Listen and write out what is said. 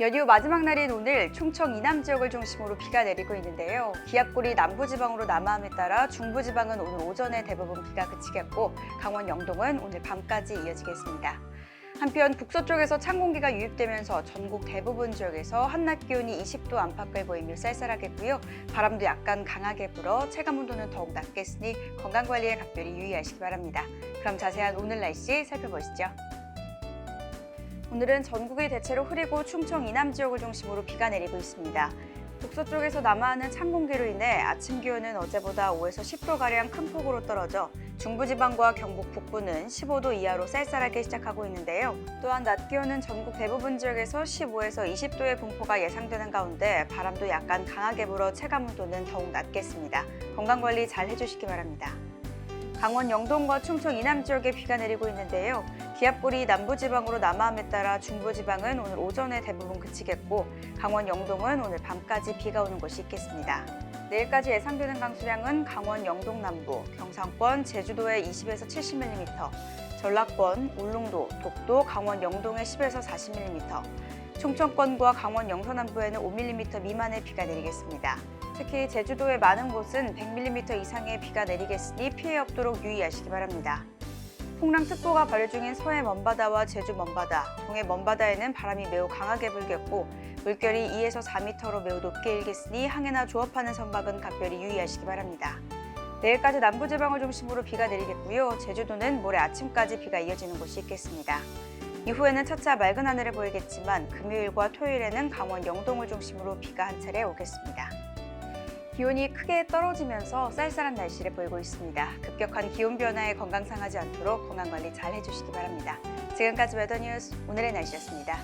연휴 마지막 날인 오늘 충청 이남 지역을 중심으로 비가 내리고 있는데요. 기압골이 남부지방으로 남하함에 따라 중부지방은 오늘 오전에 대부분 비가 그치겠고 강원 영동은 오늘 밤까지 이어지겠습니다. 한편 북서쪽에서 찬 공기가 유입되면서 전국 대부분 지역에서 한낮 기온이 20도 안팎을 보이며 쌀쌀하겠고요. 바람도 약간 강하게 불어 체감 온도는 더욱 낮겠으니 건강 관리에 각별히 유의하시기 바랍니다. 그럼 자세한 오늘 날씨 살펴보시죠. 오늘은 전국이 대체로 흐리고 충청 이남 지역을 중심으로 비가 내리고 있습니다. 북서쪽에서 남하하는 찬 공기로 인해 아침 기온은 어제보다 5에서 10도 가량 큰 폭으로 떨어져 중부지방과 경북 북부는 15도 이하로 쌀쌀하게 시작하고 있는데요. 또한 낮 기온은 전국 대부분 지역에서 15에서 20도의 분포가 예상되는 가운데 바람도 약간 강하게 불어 체감 온도는 더욱 낮겠습니다. 건강 관리 잘 해주시기 바랍니다. 강원 영동과 충청 이남 지역에 비가 내리고 있는데요. 기압골이 남부지방으로 남하함에 따라 중부지방은 오늘 오전에 대부분 그치겠고 강원 영동은 오늘 밤까지 비가 오는 곳이 있겠습니다. 내일까지 예상되는 강수량은 강원 영동 남부, 경상권, 제주도에 20에서 70mm, 전라권, 울릉도, 독도, 강원 영동에 10에서 40mm, 충청권과 강원 영서남부에는 5mm 미만의 비가 내리겠습니다. 특히 제주도의 많은 곳은 100mm 이상의 비가 내리겠으니 피해 없도록 유의하시기 바랍니다. 풍랑특보가 발효 중인 서해 먼바다와 제주 먼바다, 동해 먼바다에는 바람이 매우 강하게 불겠고 물결이 2에서 4m로 매우 높게 일겠으니 항해나 조업하는 선박은 각별히 유의하시기 바랍니다. 내일까지 남부지방을 중심으로 비가 내리겠고요. 제주도는 모레 아침까지 비가 이어지는 곳이 있겠습니다. 이후에는 차차 맑은 하늘을 보이겠지만 금요일과 토요일에는 강원 영동을 중심으로 비가 한 차례 오겠습니다. 기온이 크게 떨어지면서 쌀쌀한 날씨를 보이고 있습니다. 급격한 기온 변화에 건강 상하지 않도록 건강 관리 잘 해주시기 바랍니다. 지금까지 웨더뉴스 오늘의 날씨였습니다.